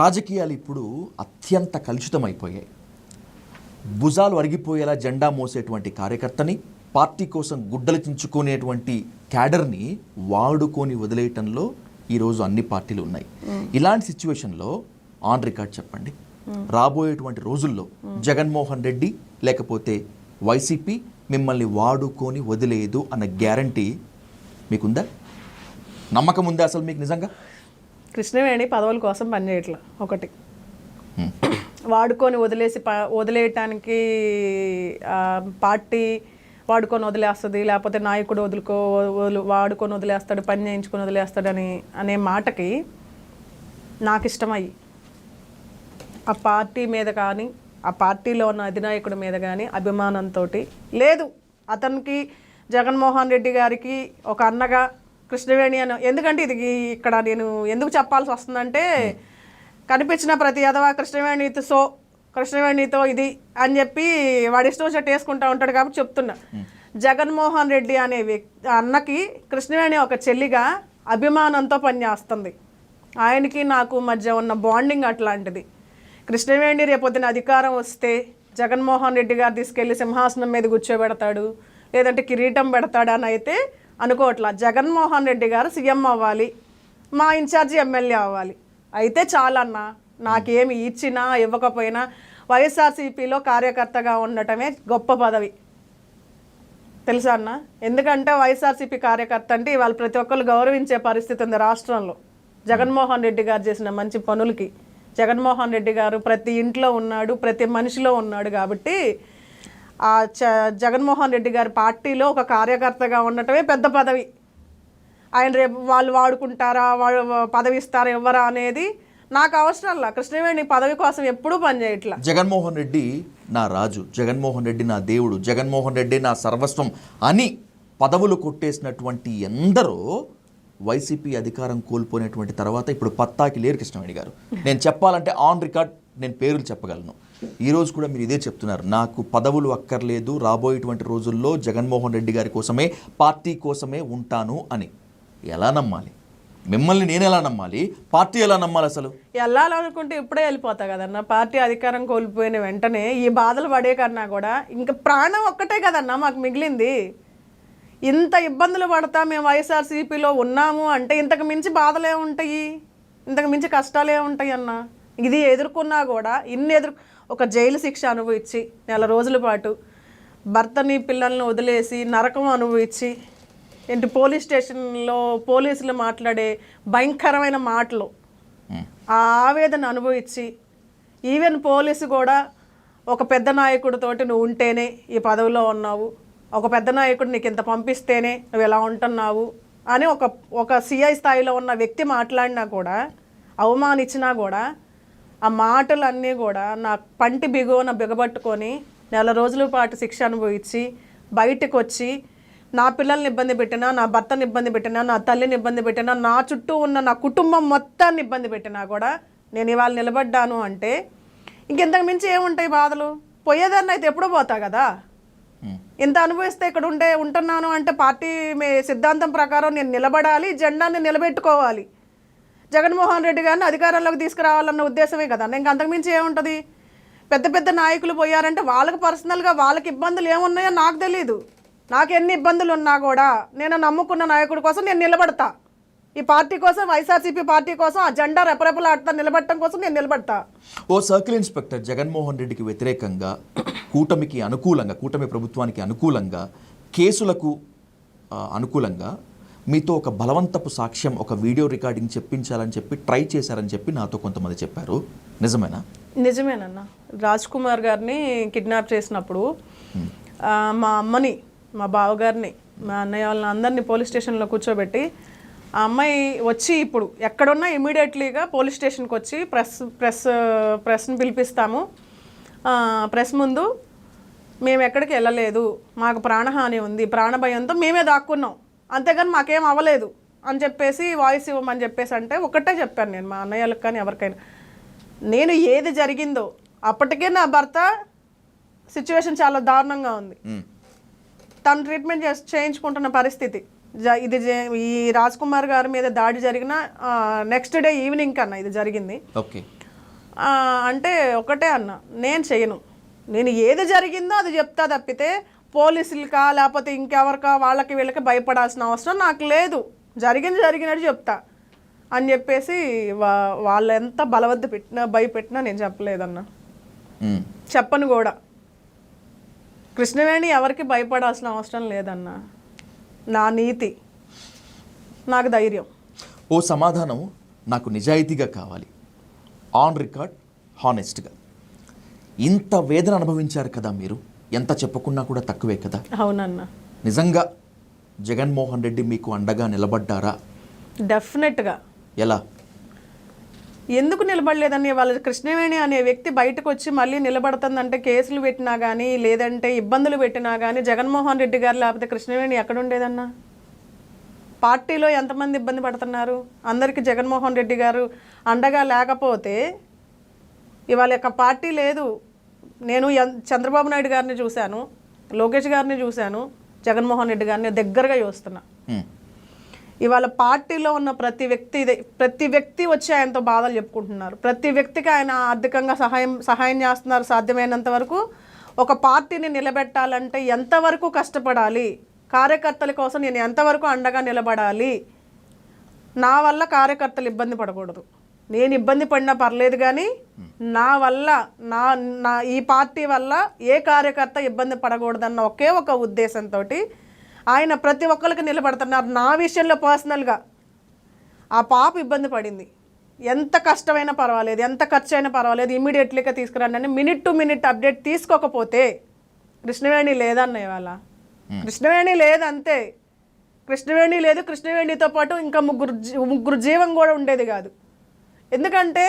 రాజకీయాలు ఇప్పుడు అత్యంత కలుషితమైపోయాయి. భుజాలు అరిగిపోయేలా జెండా మోసేటువంటి కార్యకర్తని పార్టీ కోసం గుడ్డలు చించుకునేటువంటి క్యాడర్ని వాడుకొని వదిలేయటంలో ఈరోజు అన్ని పార్టీలు ఉన్నాయి. ఇలాంటి సిచ్యువేషన్లో ఆన్ రికార్డ్ చెప్పండి. రాబోయేటువంటి రోజుల్లో జగన్మోహన్ రెడ్డి లేకపోతే వైసీపీ మిమ్మల్ని వాడుకొని వదిలేదు అన్న గ్యారంటీ మీకుందా? నమ్మకం ఉందా అసలు మీకు నిజంగా? కృష్ణవేణి పదవుల కోసం పనిచేయట్లా ఒకటి. వాడుకొని వదిలేసి ప- వదిలేయటానికి పార్టీ వాడుకొని వదిలేస్తుంది లేకపోతే నాయకుడు వదులుకో వదులు- వాడుకొని వదిలేస్తాడు పని చేయించుకొని వదిలేస్తాడని అనే మాటకి నాకు ఇష్టమయ్యి ఆ పార్టీ మీద కానీ ఆ పార్టీలో ఉన్న అధినాయకుడి మీద కానీ అభిమానంతో లేదు. అతనికి జగన్మోహన్ రెడ్డి గారికి ఒక అన్నగా కృష్ణవేణి అని ఎందుకంటే ఇది ఇక్కడ నేను ఎందుకు చెప్పాల్సి వస్తుందంటే కనిపించిన ప్రతి యదవ కృష్ణవేణితో సో కృష్ణవేణితో ఇది అని చెప్పి వాడి ఇష్టం వచ్చినట్టు వేసుకుంటా ఉంటాడు కాబట్టి చెప్తున్నా. జగన్మోహన్ రెడ్డి అనే వ్యక్తి అన్నకి కృష్ణవేణి ఒక చెల్లిగా అభిమానంతో పనిచేస్తుంది. ఆయనకి నాకు మధ్య ఉన్న బాండింగ్ అట్లాంటిది. కృష్ణవేణి రేపొద్దున అధికారం వస్తే జగన్మోహన్ రెడ్డి గారు తీసుకెళ్ళి సింహాసనం మీద కూర్చోబెడతాడు లేదంటే కిరీటం పెడతాడు అని అయితే అనుకోవట్లా. జగన్మోహన్ రెడ్డి గారు సీఎం అవ్వాలి మా ఇన్ఛార్జి ఎమ్మెల్యే అవ్వాలి. అయితే చాలన్నా నాకేమి ఇచ్చినా ఇవ్వకపోయినా వైఎస్ఆర్సీపీలో కార్యకర్తగా ఉండటమే గొప్ప పదవి. తెలుసా అన్న? ఎందుకంటే వైఎస్ఆర్సీపీ కార్యకర్త అంటే ఇవాళ ప్రతి ఒక్కరు గౌరవించే పరిస్థితి ఉంది రాష్ట్రంలో. జగన్మోహన్ రెడ్డి గారు చేసిన మంచి పనులకి. జగన్మోహన్ రెడ్డి గారు ప్రతి ఇంట్లో ఉన్నాడు ప్రతి మనిషిలో ఉన్నాడు కాబట్టి జగన్మోహన్ రెడ్డి గారి పార్టీలో ఒక కార్యకర్తగా ఉండటమే పెద్ద పదవి. ఆయన రేపు వాళ్ళు వాడుకుంటారా వాళ్ళు పదవి ఇస్తారా ఇవ్వరా అనేది నాకు అవసరం లా. కృష్ణవేణి పదవి కోసం ఎప్పుడూ పనిచేయట్లా జగన్మోహన్ రెడ్డి నా రాజు జగన్మోహన్ రెడ్డి నా దేవుడు జగన్మోహన్ రెడ్డి నా సర్వస్వం అని పదవులు కొట్టేసినటువంటి ఎందరో వైసీపీ అధికారం కోల్పోయినటువంటి తర్వాత ఇప్పుడు పత్తాకి లేరు కృష్ణవేణి గారు. నేను చెప్పాలంటే ఆన్ రికార్డ్ నేను పేర్లు చెప్పగలను. ఈరోజు కూడా మీరు ఇదే చెప్తున్నారు. నాకు పదవులు అక్కర్లేదు. రాబోయేటువంటి రోజుల్లో జగన్మోహన్ రెడ్డి గారి కోసమే పార్టీ కోసమే ఉంటాను అని. ఎలా నమ్మాలి? మిమ్మల్ని నేను ఎలా నమ్మాలి? పార్టీ ఎలా నమ్మాలి అసలు? వెళ్ళాలనుకుంటే ఇప్పుడే వెళ్ళిపోతా కదన్న. పార్టీ అధికారం కోల్పోయిన వెంటనే ఈ బాధలు పడే కన్నా కూడా ఇంకా ప్రాణం ఒక్కటే కదన్నా మాకు మిగిలింది. ఇంత ఇబ్బందులు పడతా మేము వైఎస్ఆర్సీపీలో ఉన్నాము అంటే ఇంతకు మించి బాధలే ఉంటాయి. ఇంతకు మించి కష్టాలే ఉంటాయి అన్నా ఇది ఎదుర్కొన్నా కూడా ఇన్ని ఎదురు ఒక జైలు శిక్ష అనుభవించి నెల రోజుల పాటు భర్తని పిల్లల్ని వదిలేసి నరకం అనుభవించి ఏంటి పోలీస్ స్టేషన్లో పోలీసులు మాట్లాడే భయంకరమైన మాటలు. ఆ ఆవేదన అనుభవించి ఈవెన్ పోలీసు కూడా ఒక పెద్ద నాయకుడితోటి నువ్వు ఉంటేనే ఈ పదవిలో ఉన్నావు ఒక పెద్ద నాయకుడు నీకు ఇంత పంపిస్తేనే నువ్వు ఎలా ఉంటున్నావు అని ఒక ఒక సిఐ స్థాయిలో ఉన్న వ్యక్తి మాట్లాడినా కూడా అవమానించినా కూడా ఆ మాటలన్నీ కూడా నా పంటి బిగువన బిగబట్టుకొని నెల రోజుల పాటు శిక్ష అనుభవించి బయటకు వచ్చి నా పిల్లల్ని ఇబ్బంది పెట్టినా నా భర్తని ఇబ్బంది పెట్టినా నా తల్లిని ఇబ్బంది పెట్టినా నా చుట్టూ ఉన్న నా కుటుంబం మొత్తాన్ని ఇబ్బంది పెట్టినా కూడా నేను ఇవాళ నిలబడ్డాను అంటే ఇంకెంతకు మించి ఏముంటాయి బాధలు? పోయేదాన్ని అయితే ఎప్పుడో పోతా కదా. ఇంత అనుభవిస్తే ఇక్కడ ఉండే ఉంటున్నాను అంటే పార్టీ మీ సిద్ధాంతం ప్రకారం నేను నిలబడాలి జెండాని నిలబెట్టుకోవాలి. జగన్మోహన్ రెడ్డి గారిని అధికారంలోకి తీసుకురావాలన్న ఉద్దేశమే కదా. ఇంకా అంతకుమించి ఏముంటుంది? పెద్ద పెద్ద నాయకులు పోయారంటే వాళ్ళకి పర్సనల్గా వాళ్ళకి ఇబ్బందులు ఏమున్నాయో నాకు తెలియదు నాకు ఎన్ని ఇబ్బందులు ఉన్నా కూడా నేను నమ్ముకున్న నాయకుడి కోసం నేను నిలబడతా. ఈ పార్టీ కోసం వైఎస్ఆర్సీపీ పార్టీ కోసం ఆ జెండా రెపరెపలాడుతా నిలబడటం కోసం నేను నిలబడతా. ఓ సర్కిల్ ఇన్స్పెక్టర్ జగన్మోహన్ రెడ్డికి వ్యతిరేకంగా కూటమికి అనుకూలంగా కూటమి ప్రభుత్వానికి అనుకూలంగా కేసులకు అనుకూలంగా మీతో ఒక బలవంతపు సాక్ష్యం ఒక వీడియో రికార్డింగ్ చెప్పించాలని చెప్పి ట్రై చేశారని చెప్పి నాతో కొంతమంది చెప్పారు. నిజమేనా? నిజమేనన్న. రాజ్ కుమార్ గారిని కిడ్నాప్ చేసినప్పుడు మా అమ్మని మా బావగారిని మా అన్నయ్య వాళ్ళని అందరినీ పోలీస్ స్టేషన్లో కూర్చోబెట్టి ఆ అమ్మాయి వచ్చి ఇప్పుడు ఎక్కడున్నా ఇమీడియట్లీగా పోలీస్ స్టేషన్కి వచ్చి ప్రెస్ ప్రెస్ ప్రెస్ని పిలిపిస్తాము. ప్రెస్ ముందు మేము ఎక్కడికి వెళ్ళలేదు. మాకు ప్రాణహాని ఉంది. ప్రాణభయంతో మేమే దాక్కున్నాం. అంతేగాని మాకేం అవ్వలేదు అని చెప్పేసి వాయిస్ ఇవ్వమని చెప్పేసి అంటే ఒకటే చెప్పాను నేను మా అన్నయ్యలకు కానీ ఎవరికైనా. నేను ఏది జరిగిందో అప్పటికే నా భర్త సిచ్యువేషన్ చాలా దారుణంగా ఉంది. తను ట్రీట్మెంట్ చేసి చేయించుకుంటున్న పరిస్థితి. జ- ఇది ఈ రాజ్ కుమార్ గారి మీద దాడి జరిగిన నెక్స్ట్ డే ఈవినింగ్ కన్నా ఇది జరిగింది. ఓకే. అంటే ఒకటే అన్న నేను చేయను. నేను ఏది జరిగిందో అది చెప్తా తప్పితే పోలీసులకా లేకపోతే ఇంకెవరికా వాళ్ళకి వీళ్ళకి భయపడాల్సిన అవసరం నాకు లేదు. జరిగింది జరిగినట్టు చెప్తా. అని చెప్పేసి వా వాళ్ళు ఎంత బలవద్ద పెట్టినా భయపెట్టినా నేను చెప్పలేదన్న. చెప్పను కూడా. కృష్ణవేణి ఎవరికి భయపడాల్సిన అవసరం లేదన్న. నా నీతి. నాకు ధైర్యం. ఓ సమాధానం నాకు నిజాయితీగా కావాలి. ఆన్ రికార్డ్ హానెస్ట్గా ఇంత వేదన అనుభవించారు కదా మీరు? ఎంత చెప్పుకున్నా కూడా తక్కువే కదా? అవునన్న. నిజంగా జగన్మోహన్ రెడ్డి మీకు అండగా నిలబడ్డారా? డెఫినెట్గా. ఎలా? ఎందుకు నిలబడలేదని వాళ్ళ కృష్ణవేణి అనే వ్యక్తి బయటకు వచ్చి మళ్ళీ నిలబడుతుందంటే కేసులు పెట్టినా కానీ లేదంటే ఇబ్బందులు పెట్టినా కానీ జగన్మోహన్ రెడ్డి గారు లేకపోతే కృష్ణవేణి ఎక్కడ ఉండేదన్నా? పార్టీలో ఎంతమంది ఇబ్బంది పడుతున్నారు? అందరికీ జగన్మోహన్ రెడ్డి గారు అండగా లేకపోతే ఇవాళ యొక్క పార్టీ లేదు. నేను చంద్రబాబు నాయుడు గారిని చూశాను లోకేష్ గారిని చూశాను జగన్మోహన్ రెడ్డి గారిని దగ్గరగా చూస్తున్నా. ఇవాళ పార్టీలో ఉన్న ప్రతి వ్యక్తి ఇదే ప్రతి వ్యక్తి వచ్చి ఆయనతో బాధలు చెప్పుకుంటున్నారు. ప్రతి వ్యక్తికి ఆయన ఆర్థికంగా సహాయం సహాయం చేస్తున్నారు సాధ్యమైనంత వరకు ఒక పార్టీని నిలబెట్టాలంటే ఎంతవరకు కష్టపడాలి? కార్యకర్తల కోసం నేను ఎంతవరకు అండగా నిలబడాలి? నా వల్ల కార్యకర్తలు ఇబ్బంది పడకూడదు. నేను ఇబ్బంది పడినా పర్లేదు కానీ నా వల్ల నా నా ఈ పార్టీ వల్ల ఏ కార్యకర్త ఇబ్బంది పడకూడదన్న ఒకే ఒక ఉద్దేశంతో ఆయన ప్రతి ఒక్కరికి నిలబడుతున్నారు. నా విషయంలో పర్సనల్గా ఆ పాప ఇబ్బంది పడింది. ఎంత కష్టమైనా పర్వాలేదు ఎంత ఖర్చు అయినా పర్వాలేదు ఇమీడియట్లీగా తీసుకురండి మినిట్ టు మినిట్ అప్డేట్ తీసుకోకపోతే కృష్ణవేణి లేదన్న ఇవాళ. కృష్ణవేణి లేదు అంతే కృష్ణవేణి లేదు కృష్ణవేణితో పాటు ఇంకా ముగ్గురు ముగ్గురు జీవం కూడా ఉండేది కాదు. ఎందుకంటే